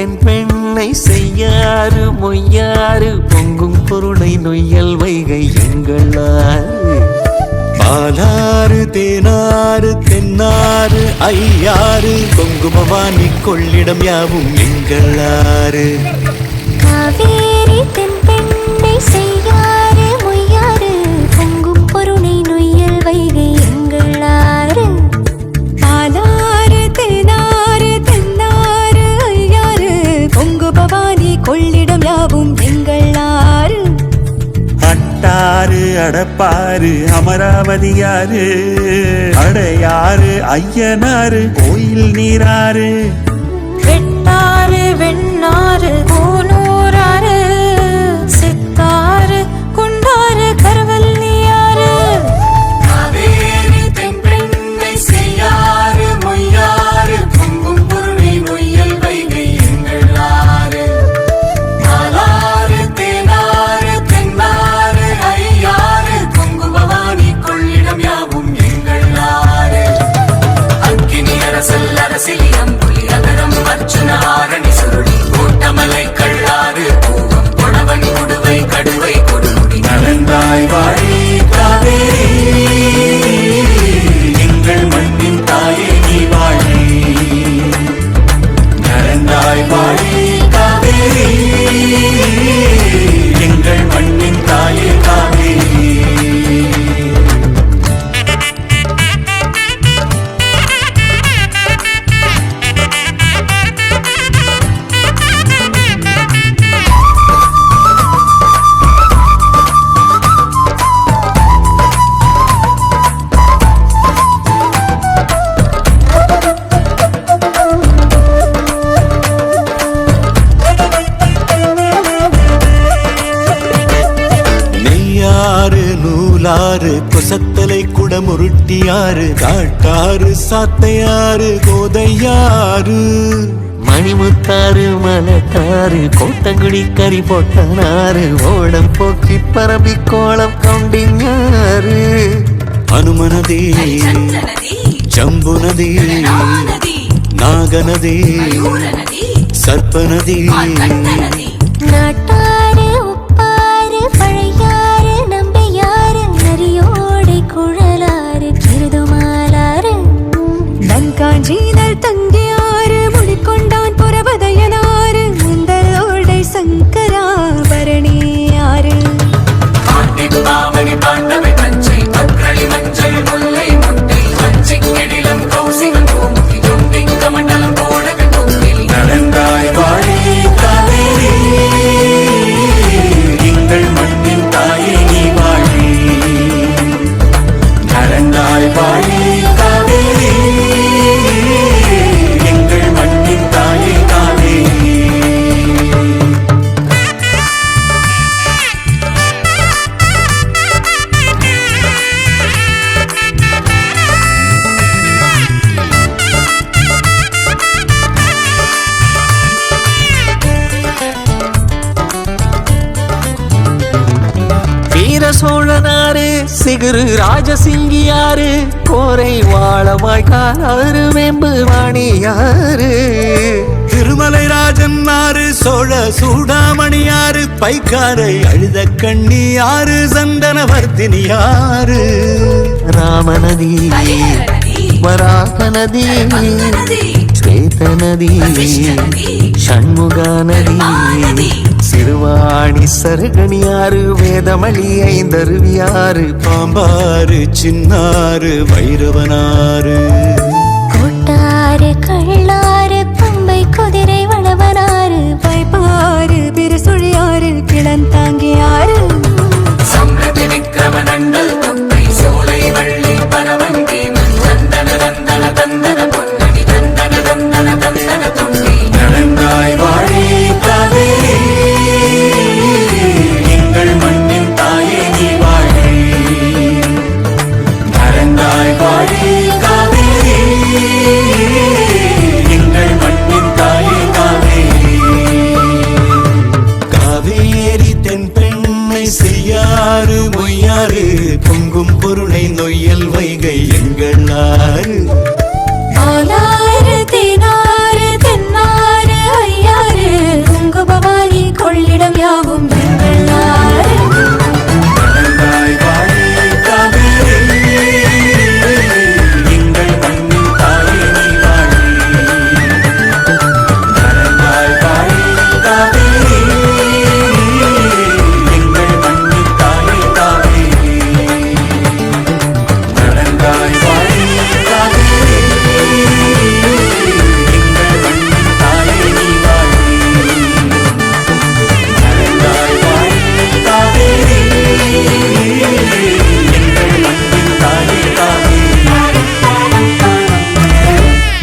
தென் பெண்ணை செய்யாறு மொய்யாறு பொங்கும் பொருளை நொய்யல் வைகை எங்களாறு. பாலாறு தேனாறு தென்னாறு ஐயாறு கொங்குமவானி கொள்ளிடம் யாவும் எங்களாறு. காவேரி தென்பெண்ணை செய்யாறு அட்டாறு அடப்பாறு அமராவதியாறு அடையாறு ஐயனாறு கோயில் நீராறு. வெட்டாறு வெண்ணாறு கோல் நூலாறு கொசத்தலை குடமுருட்டியாறு காட்டாறு சாத்தையாறு கோதையாறு. மணிமுத்தாறு மலட்டாறு கோட்டங்குடி கறி போட்டனாறு ஓடம் போக்கி பரம்பி கோலம் கண்டிஞாறு அனுமனதே ஜம்புனதே நாகநதே சர்ப்பநதி வீர சோழனாறு சிகுரு ராஜசிங்கியாறு கோரை வாழமாய் காலாறு வேம்பு வாணியாறு திருமலை ராஜன் ஆறு சோழ சூடாமணியாறு பைக்காரை அழுத கண்ணி ஆறு சந்தனவர்த்தினி ஆறு ராமநதி வராக நதி ஸ்வேத நதி ஷண்முக நதி சிறுவாணி சருகணியாறு வேதமணி ஐந்தருவியாறு பாம்பாறு சின்னாறு வைரவனாறு. கோட்டாறு கள்ளாறு பம்பை குதிரை வளவனாறு வைப்பாறு பிறசுழியாறு ஆறு பொங்கும் பொருளை நொய்யல் வைகை எங்கள் ஆறு